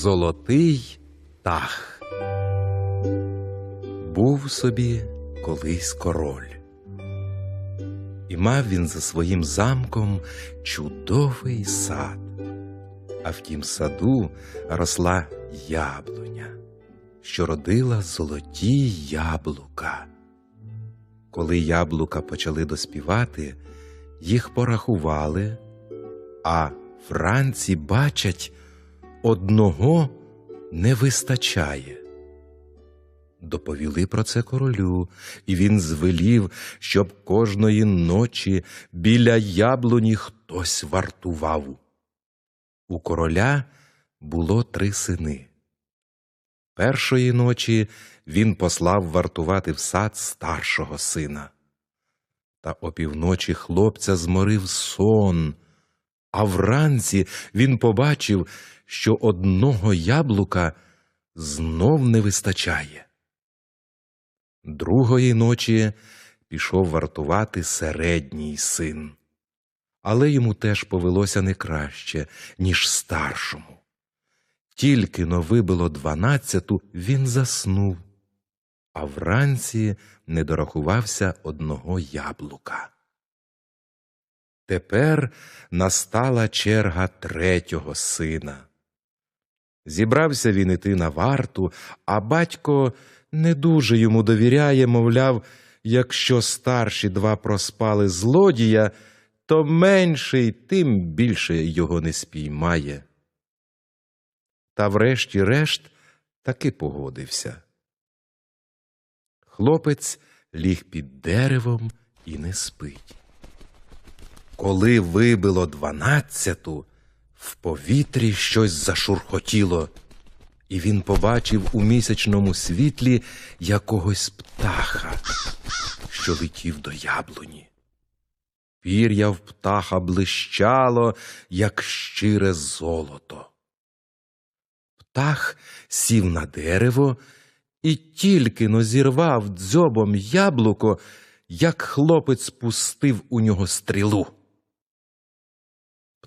Золотий тах. Був собі колись король. І мав він за своїм замком чудовий сад. А в тім саду росла яблуня, що родила золоті яблука. Коли яблука почали доспівати, їх порахували, а вранці бачать, одного не вистачає. Доповіли про це королю, і він звелів, щоб кожної ночі біля яблуні хтось вартував. У короля було три сини. Першої ночі він послав вартувати в сад старшого сина. Та опівночі хлопця зморив сон, а вранці він побачив, що одного яблука знов не вистачає. Другої ночі пішов вартувати середній син, але йому теж повелося не краще, ніж старшому. Тільки но вибило дванадцяту, він заснув, а вранці не дорахувався одного яблука. Тепер настала черга третього сина. Зібрався він іти на варту, а батько не дуже йому довіряє, мовляв, якщо старші два проспали злодія, то менший тим більше його не спіймає. Та врешті-решт таки погодився. Хлопець ліг під деревом і не спить. Коли вибило дванадцяту, в повітрі щось зашурхотіло, і він побачив у місячному світлі якогось птаха, що летів до яблуні. Пір'я в птаха блищало, як щире золото. Птах сів на дерево і тільки но зірвав дзьобом яблуко, як хлопець пустив у нього стрілу.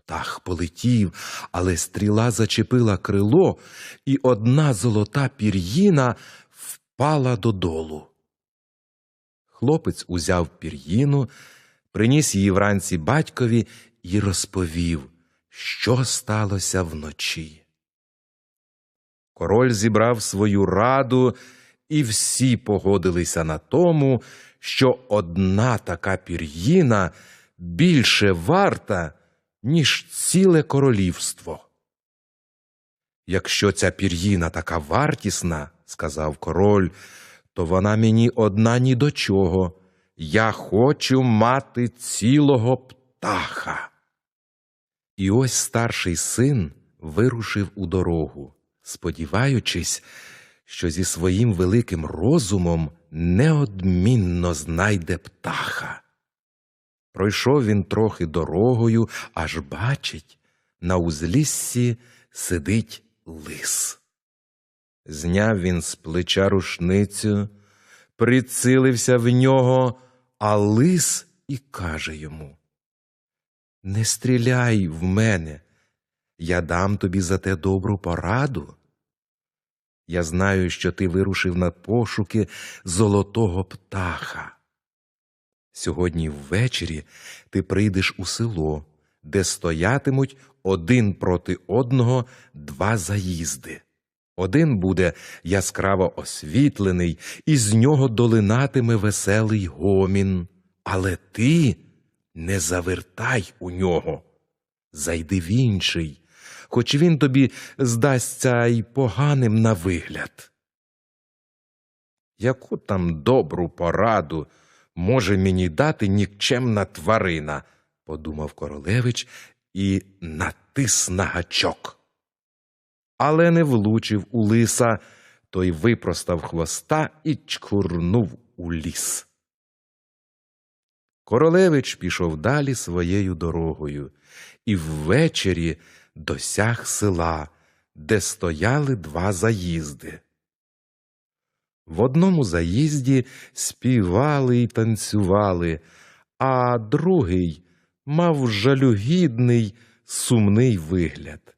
Птах полетів, але стріла зачепила крило, і одна золота пір'їна впала додолу. Хлопець узяв пір'їну, приніс її вранці батькові і розповів, що сталося вночі. Король зібрав свою раду, і всі погодилися на тому, що одна така пір'їна більше варта, ніж ціле королівство. Якщо ця пір'їна така вартісна, сказав король, то вона мені одна ні до чого. Я хочу мати цілого птаха. І ось старший син вирушив у дорогу, сподіваючись, що зі своїм великим розумом неодмінно знайде птаха. Пройшов він трохи дорогою, аж бачить, на узліссі сидить лис. Зняв він з плеча рушницю, прицилився в нього, а лис і каже йому Не стріляй в мене, я дам тобі за те добру пораду. Я знаю, що ти вирушив на пошуки золотого птаха. Сьогодні ввечері ти прийдеш у село, де стоятимуть один проти одного два заїзди. Один буде яскраво освітлений, і з нього долинатиме веселий гомін. Але ти не завертай у нього. Зайди в інший, хоч він тобі здасться й поганим на вигляд. Яку там добру пораду може мені дати нікчемна тварина, подумав королевич і натис на гачок. Але не влучив у лиса, той випростав хвоста і чкурнув у ліс. Королевич пішов далі своєю дорогою і ввечері досяг села, де стояли два заїзди. В одному заїзді співали й танцювали, а другий мав жалюгідний, сумний вигляд.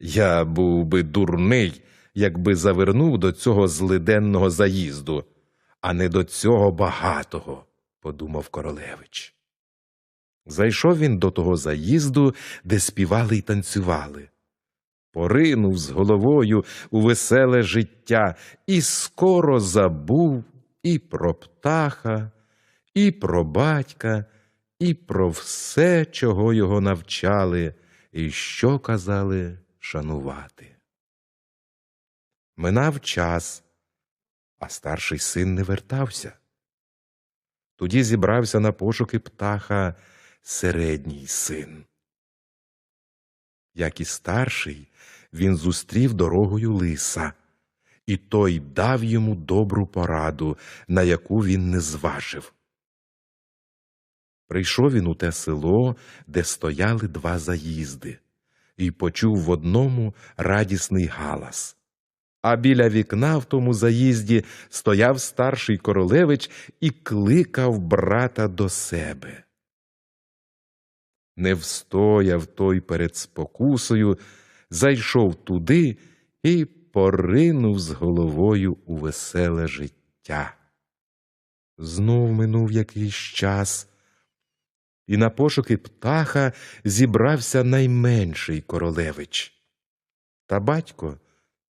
Я був би дурний, якби завернув до цього злиденного заїзду, а не до цього багатого, подумав королевич. Зайшов він до того заїзду, де співали й танцювали. Поринув з головою у веселе життя і скоро забув і про птаха, і про батька, і про все, чого його навчали, і що казали шанувати. Минав час, а старший син не вертався. Тоді зібрався на пошуки птаха середній син. Як і старший, він зустрів дорогою лиса, і той дав йому добру пораду, на яку він не зважив. Прийшов він у те село, де стояли два заїзди, і почув в одному радісний галас. А біля вікна в тому заїзді стояв старший королевич і кликав брата до себе. Не встояв той перед спокусою, зайшов туди і поринув з головою у веселе життя. Знов минув якийсь час, і на пошуки птаха зібрався найменший королевич. Та батько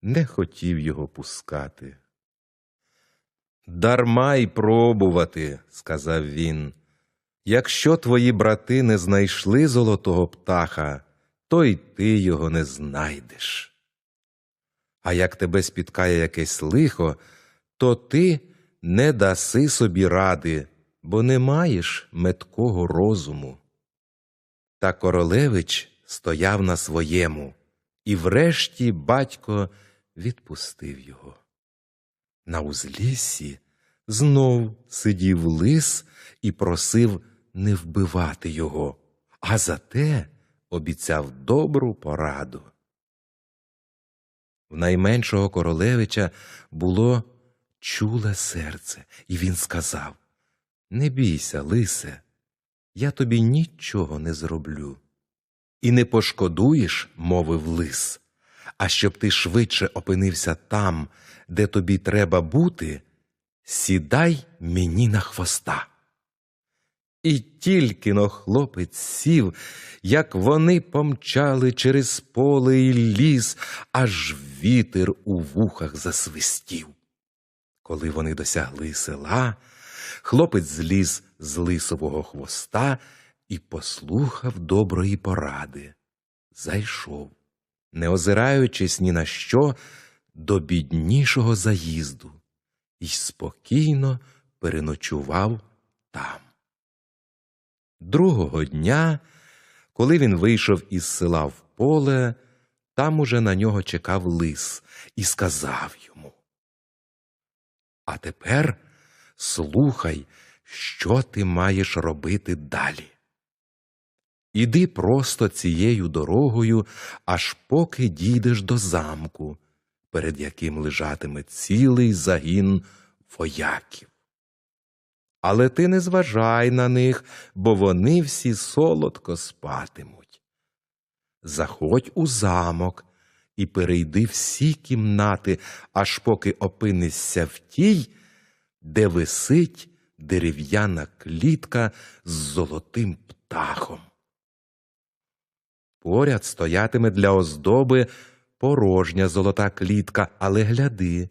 не хотів його пускати. Дарма й пробувати, сказав він. Якщо твої брати не знайшли золотого птаха, то й ти його не знайдеш. А як тебе спіткає якесь лихо, то ти не даси собі ради, бо не маєш меткого розуму. Та королевич стояв на своєму, і врешті батько відпустив його. На узліссі знов сидів лис і просив не вбивати його, а зате обіцяв добру пораду. В найменшого королевича було чуле серце, і він сказав Не бійся, лисе, я тобі нічого не зроблю. І не пошкодуєш, мовив лис, а щоб ти швидше опинився там, де тобі треба бути, сідай мені на хвоста. І тільки но хлопець сів, як вони помчали через поле і ліс, аж вітер у вухах засвистів. Коли вони досягли села, хлопець зліз з лисового хвоста і послухав доброї поради. Зайшов, не озираючись ні на що, до біднішого заїзду і спокійно переночував там. Другого дня, коли він вийшов із села в поле, там уже на нього чекав лис і сказав йому. А тепер слухай, що ти маєш робити далі. Іди просто цією дорогою, аж поки дійдеш до замку, перед яким лежатиме цілий загін вояків. Але ти не зважай на них, бо вони всі солодко спатимуть. Заходь у замок і перейди всі кімнати, аж поки опинишся в тій, де висить дерев'яна клітка з золотим птахом. Поряд стоятиме для оздоби порожня золота клітка, але гляди,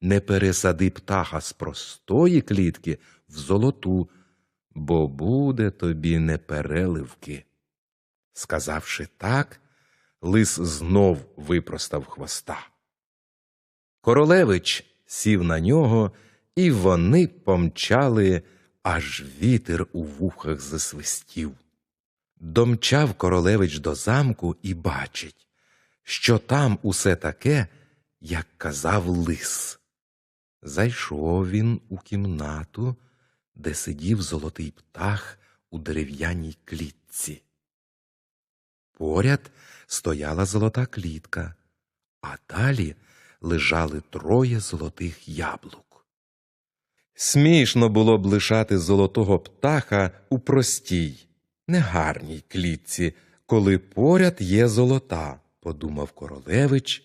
не пересади птаха з простої клітки в золоту, бо буде тобі непереливки. Сказавши так, лис знов випростав хвоста. Королевич сів на нього, і вони помчали, аж вітер у вухах засвистів. Домчав королевич до замку і бачить, що там усе таке, як казав лис. Зайшов він у кімнату, де сидів золотий птах у дерев'яній клітці. Поряд стояла золота клітка, а далі лежали троє золотих яблук. Смішно було б лишати золотого птаха у простій, негарній клітці, коли поряд є золота, подумав королевич,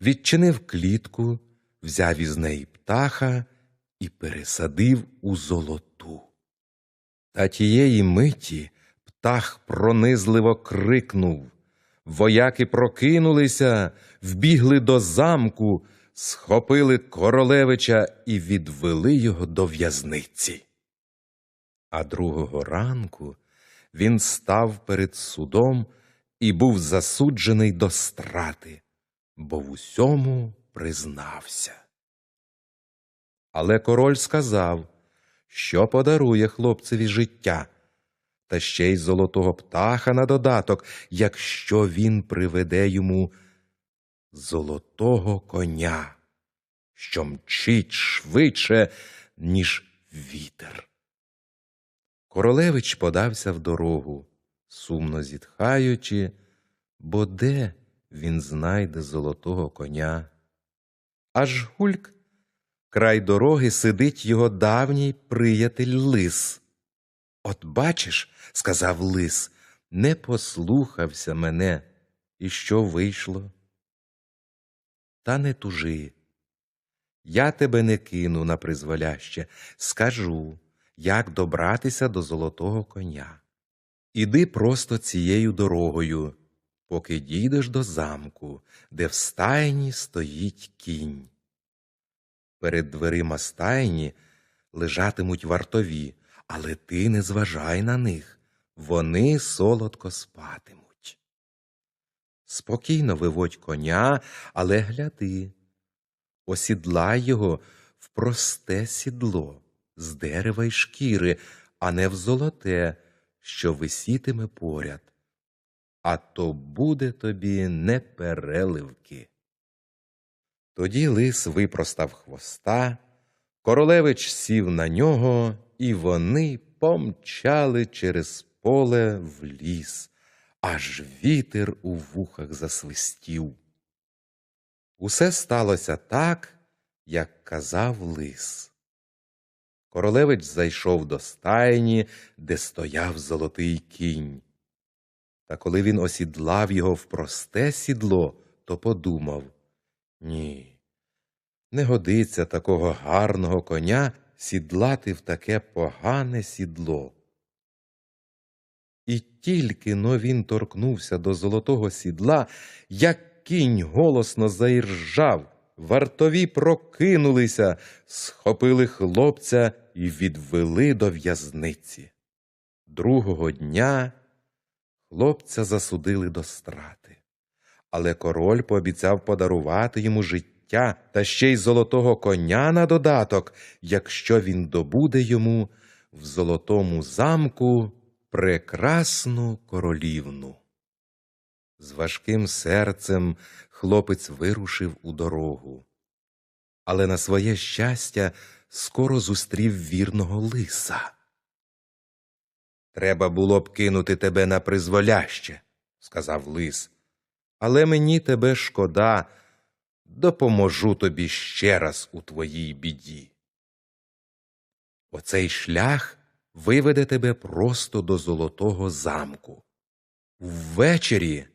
відчинив клітку, взяв із неї птаха і пересадив у золоту. Та тієї миті птах пронизливо крикнув. Вояки прокинулися, вбігли до замку, схопили королевича і відвели його до в'язниці. А другого ранку він став перед судом і був засуджений до страти, бо в усьому признався. Але король сказав, що подарує хлопцеві життя, та ще й золотого птаха на додаток, якщо він приведе йому золотого коня, що мчить швидше, ніж вітер. Королевич подався в дорогу, сумно зітхаючи, бо де він знайде золотого коня? Аж гульк край дороги сидить його давній приятель лис. От бачиш, сказав лис, не послухався мене, і що вийшло? Та не тужи. Я тебе не кину на призволяще, скажу, як добратися до золотого коня. Іди просто цією дорогою, поки дійдеш до замку, де в стайні стоїть кінь. Перед дверима стайні лежатимуть вартові, але ти не зважай на них, вони солодко спатимуть. Спокійно виводь коня, але гляди, осідлай його в просте сідло з дерева й шкіри, а не в золоте, що висітиме поряд. А то буде тобі не переливки. Тоді лис випростав хвоста, королевич сів на нього, і вони помчали через поле в ліс, аж вітер у вухах засвистів. Усе сталося так, як казав лис. Королевич зайшов до стайні, де стояв золотий кінь. Та коли він осідлав його в просте сідло, то подумав ні, не годиться такого гарного коня сідлати в таке погане сідло. І тільки но він торкнувся до золотого сідла, як кінь голосно заіржав, вартові прокинулися, схопили хлопця і відвели до в'язниці. Другого дня хлопця засудили до страти, але король пообіцяв подарувати йому життя та ще й золотого коня на додаток, якщо він добуде йому в золотому замку прекрасну королівну. З важким серцем хлопець вирушив у дорогу, але на своє щастя скоро зустрів вірного лиса. Треба було б кинути тебе на призволяще, сказав лис, але мені тебе шкода, допоможу тобі ще раз у твоїй біді. Оцей шлях виведе тебе просто до золотого замку. Ввечері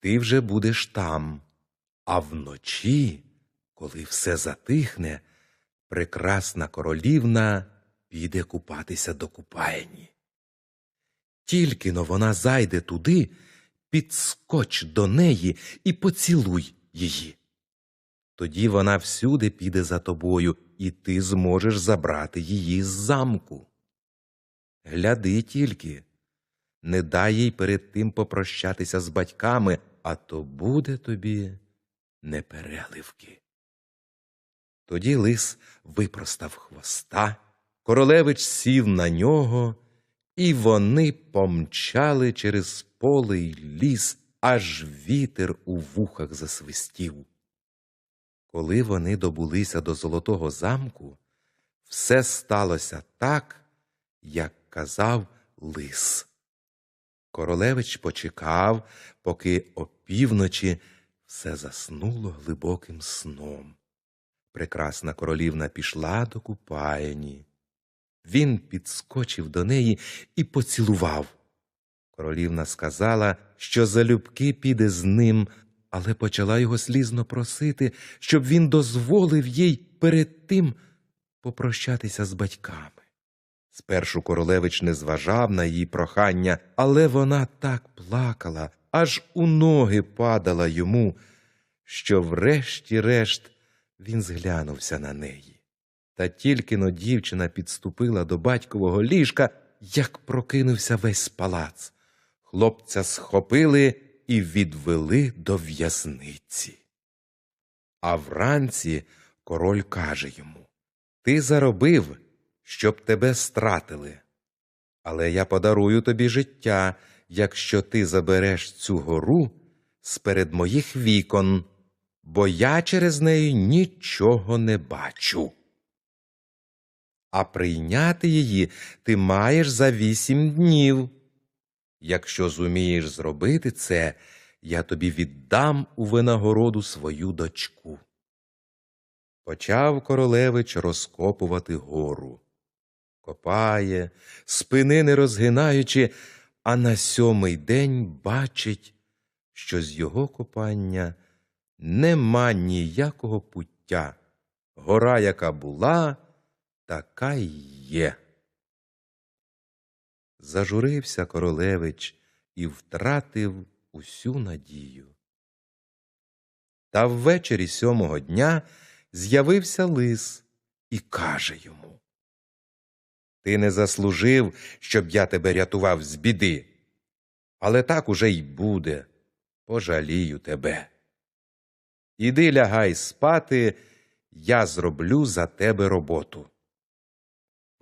ти вже будеш там, а вночі, коли все затихне, прекрасна королівна піде купатися до купальні. Тільки но вона зайде туди, підскоч до неї і поцілуй її. Тоді вона всюди піде за тобою, і ти зможеш забрати її з замку. Гляди тільки, не дай їй перед тим попрощатися з батьками, а то буде тобі непереливки. Тоді лис випростав хвоста, королевич сів на нього, і вони помчали через поле й ліс, аж вітер у вухах засвистів. Коли вони добулися до золотого замку, все сталося так, як казав лис. Королевич почекав, поки опівночі все заснуло глибоким сном. Прекрасна королівна пішла до купаєні. Він підскочив до неї і поцілував. Королівна сказала, що залюбки піде з ним, але почала його слізно просити, щоб він дозволив їй перед тим попрощатися з батьками. Спершу королевич не зважав на її прохання, але вона так плакала, аж у ноги падала йому, що врешті-решт він зглянувся на неї. Та тільки но дівчина підступила до батькового ліжка, як прокинувся весь палац. Хлопця схопили і відвели до в'язниці. А вранці король каже йому Ти заробив, щоб тебе стратили. Але я подарую тобі життя, якщо ти забереш цю гору з-перед моїх вікон, бо я через неї нічого не бачу. А прийняти її ти маєш за вісім днів. Якщо зумієш зробити це, я тобі віддам у винагороду свою дочку. Почав королевич розкопувати гору. Копає, спини не розгинаючи, а на сьомий день бачить, що з його копання нема ніякого пуття. Гора, яка була, така й є. Зажурився королевич і втратив усю надію. Та ввечері сьомого дня з'явився лис і каже йому Ти не заслужив, щоб я тебе рятував з біди, але так уже й буде. Пожалію тебе. Іди лягай спати, я зроблю за тебе роботу.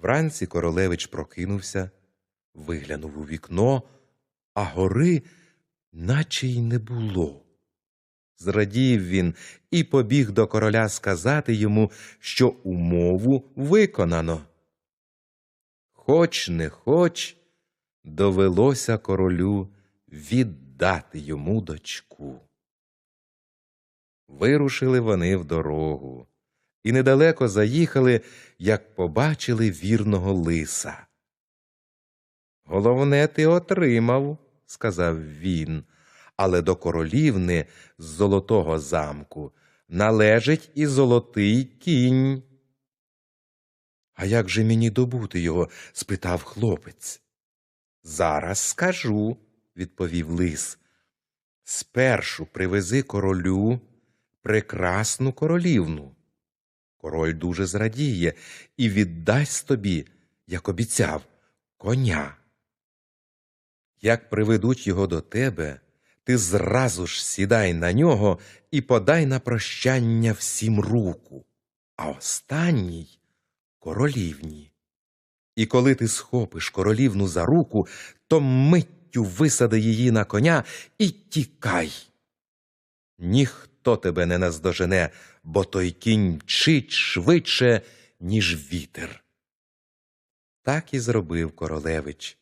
Вранці королевич прокинувся, виглянув у вікно, а гори наче й не було. Зрадів він і побіг до короля сказати йому, що умову виконано. Хоч не хоч, довелося королю віддати йому дочку. Вирушили вони в дорогу і недалеко заїхали, як побачили вірного лиса. Головне, ти отримав, сказав він, але до королівни з золотого замку належить і золотий кінь. А як же мені добути його? спитав хлопець. Зараз скажу, відповів лис. Спершу привези королю прекрасну королівну. Король дуже зрадіє і віддасть тобі, як обіцяв, коня. Як приведуть його до тебе, ти зразу ж сідай на нього і подай на прощання всім руку, а останній королівні. І коли ти схопиш королівну за руку, то миттю висади її на коня і тікай. Ніхто тебе не наздожене, бо той кінь мчить швидше, ніж вітер. Так і зробив королевич.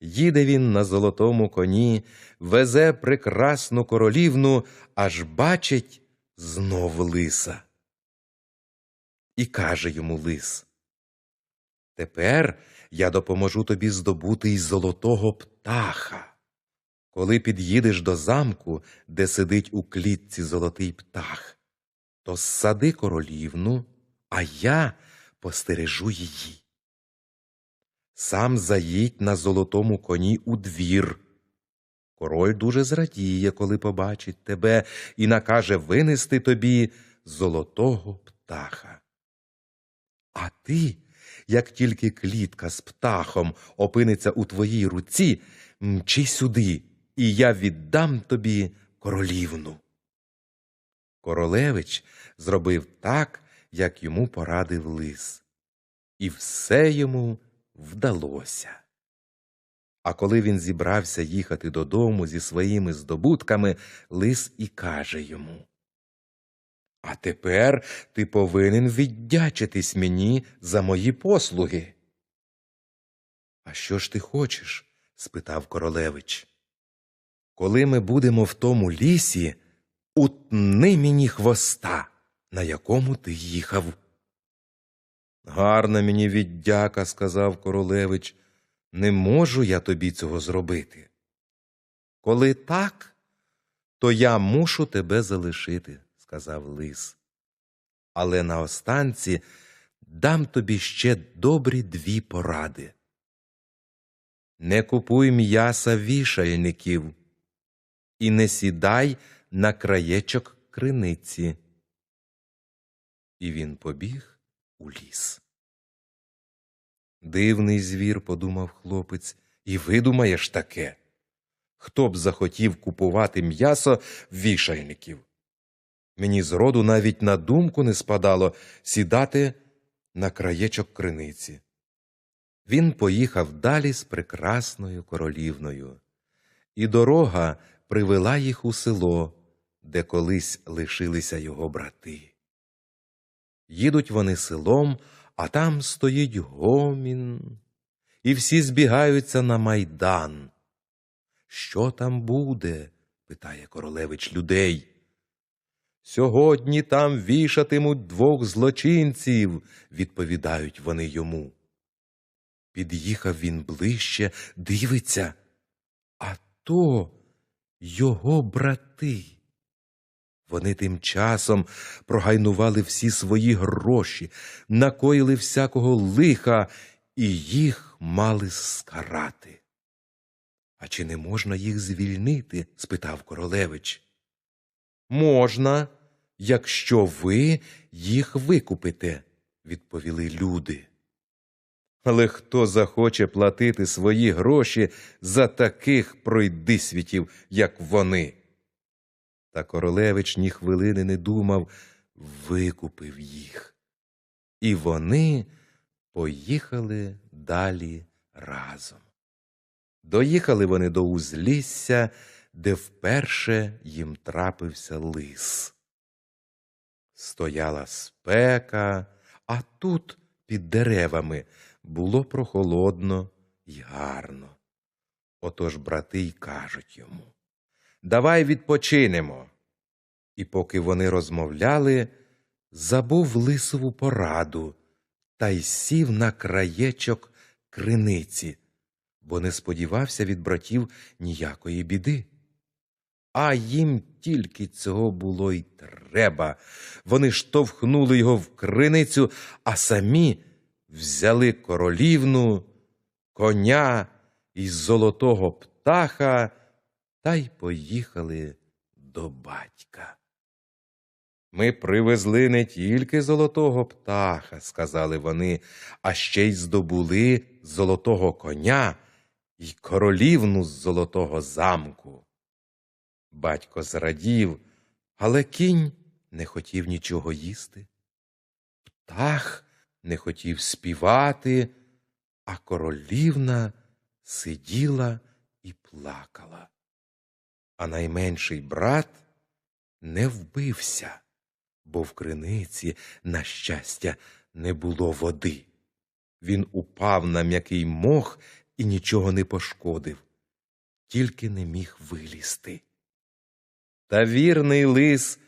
Їде він на золотому коні, везе прекрасну королівну, аж бачить знов лиса. І каже йому лис Тепер я допоможу тобі здобути й золотого птаха. Коли під'їдеш до замку, де сидить у клітці золотий птах, то ссади королівну, а я постережу її. Сам заїдь на золотому коні у двір. Король дуже зрадіє, коли побачить тебе, і накаже винести тобі золотого птаха. А ти, як тільки клітка з птахом опиниться у твоїй руці, мчи сюди, і я віддам тобі королівну. Королевич зробив так, як йому порадив лис, і все йому вдалося. А коли він зібрався їхати додому зі своїми здобутками, лис і каже йому А тепер ти повинен віддячитись мені за мої послуги. А що ж ти хочеш? спитав королевич. Коли ми будемо в тому лісі, утни мені хвоста, на якому ти їхав. Гарна мені віддяка, сказав королевич, не можу я тобі цього зробити. Коли так, то я мушу тебе залишити, сказав лис. Але наостанці дам тобі ще добрі дві поради. Не купуй м'яса вішальників і не сідай на краєчок криниці. І він побіг у ліс. Дивний звір, подумав хлопець, і видумаєш таке. Хто б захотів купувати м'ясо вішальників? Мені зроду навіть на думку не спадало сідати на краєчок криниці. Він поїхав далі з прекрасною королівною, і дорога привела їх у село, де колись лишилися його брати. Їдуть вони селом, а там стоїть гомін, і всі збігаються на майдан. Що там буде? питає королевич людей. Сьогодні там вішатимуть двох злочинців, відповідають вони йому. Під'їхав він ближче, дивиться, а то його брати. Вони тим часом прогайнували всі свої гроші, накоїли всякого лиха і їх мали скарати. А чи не можна їх звільнити? спитав королевич. Можна, якщо ви їх викупите, відповіли люди. Але хто захоче платити свої гроші за таких пройдисвітів, як вони? Та королевич ні хвилини не думав, викупив їх. І вони поїхали далі разом. Доїхали вони до узлісся, де вперше їм трапився лис. Стояла спека, а тут, під деревами, було прохолодно й гарно. Отож брати й кажуть йому Давай відпочинемо. І поки вони розмовляли, забув лисову пораду та й сів на краєчок криниці, бо не сподівався від братів ніякої біди. А їм тільки цього було й треба. Вони штовхнули його в криницю, а самі взяли королівну, коня і золотого птаха та й поїхали до батька. Ми привезли не тільки золотого птаха, сказали вони, а ще й здобули золотого коня і королівну з золотого замку. Батько зрадів, але кінь не хотів нічого їсти. Птах не хотів співати, а королівна сиділа і плакала. А найменший брат не вбився, бо в криниці, на щастя, не було води. Він упав на м'який мох і нічого не пошкодив, тільки не міг вилізти. Та вірний лис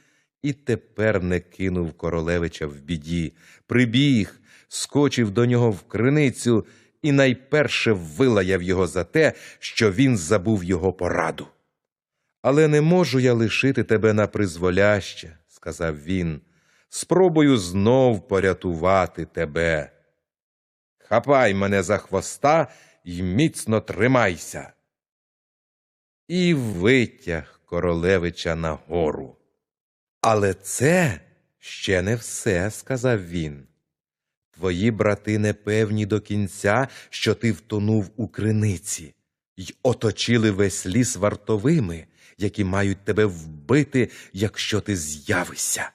і тепер не кинув королевича в біді, прибіг, скочив до нього в криницю і найперше вилаяв його за те, що він забув його пораду. Але не можу я лишити тебе на призволяще, сказав він. Спробую знов порятувати тебе. Хапай мене за хвоста і міцно тримайся. І витяг королевича нагору. Але це ще не все, сказав він. Твої брати не певні до кінця, що ти втонув у криниці, й оточили весь ліс вартовими, які мають тебе вбити, якщо ти з'явишся.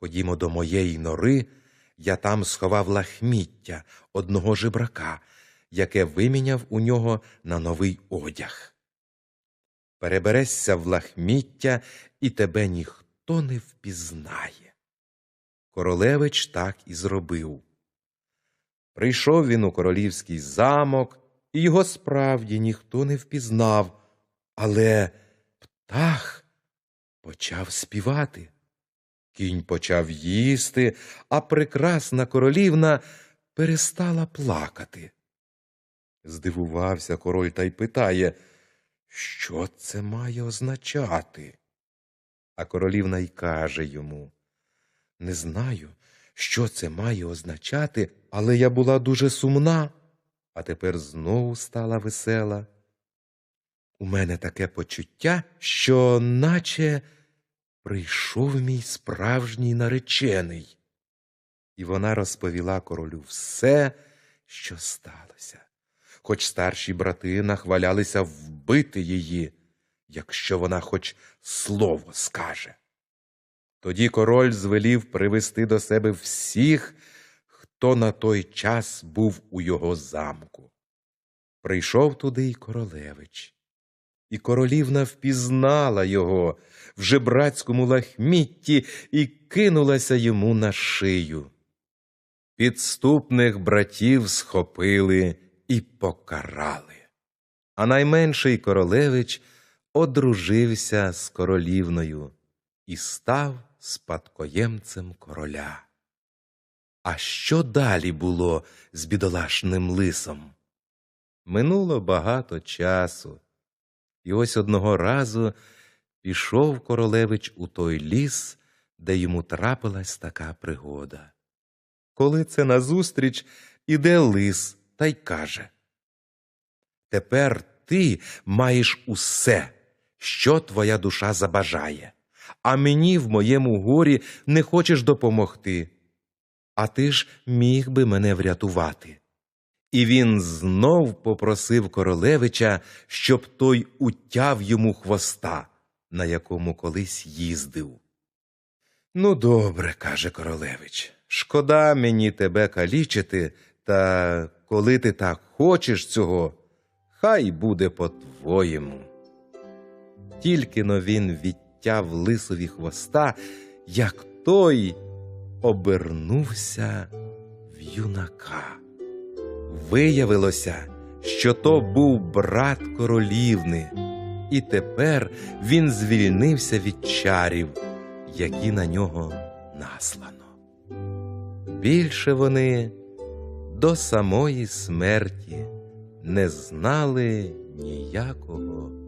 Ходімо до моєї нори, я там сховав лахміття одного жебрака, яке виміняв у нього на новий одяг. Переберешся в лахміття, і тебе ніхто не впізнає. Королевич так і зробив. Прийшов він у королівський замок, і його справді ніхто не впізнав, але птах почав співати. Кінь почав їсти, а прекрасна королівна перестала плакати. Здивувався король та й питає, що це має означати? А королівна й каже йому Не знаю, що це має означати, але я була дуже сумна, а тепер знову стала весела. У мене таке почуття, що наче прийшов мій справжній наречений. І вона розповіла королю все, що сталося, хоч старші брати нахвалялися вбити її, якщо вона хоч слово скаже. Тоді король звелів привести до себе всіх, хто на той час був у його замку. Прийшов туди й королевич. І королівна впізнала його в жебрацькому лахмітті і кинулася йому на шию. Підступних братів схопили і покарали. А найменший королевич одружився з королівною і став спадкоємцем короля. А що далі було з бідолашним лисом? Минуло багато часу, і ось одного разу пішов королевич у той ліс, де йому трапилась така пригода. Коли це назустріч іде лис та й каже Тепер ти маєш усе, що твоя душа забажає, а мені в моєму горі не хочеш допомогти. А ти ж міг би мене врятувати. І він знов попросив королевича, щоб той утяв йому хвоста, на якому колись їздив. Ну, добре, каже королевич, шкода мені тебе калічити, та коли ти так хочеш цього, хай буде по-твоєму. Тільки но він відтяв лисові хвоста, як той обернувся в юнака. Виявилося, що то був брат королівни, і тепер він звільнився від чарів, які на нього наслано. Більше вони до самої смерті не знали ніякого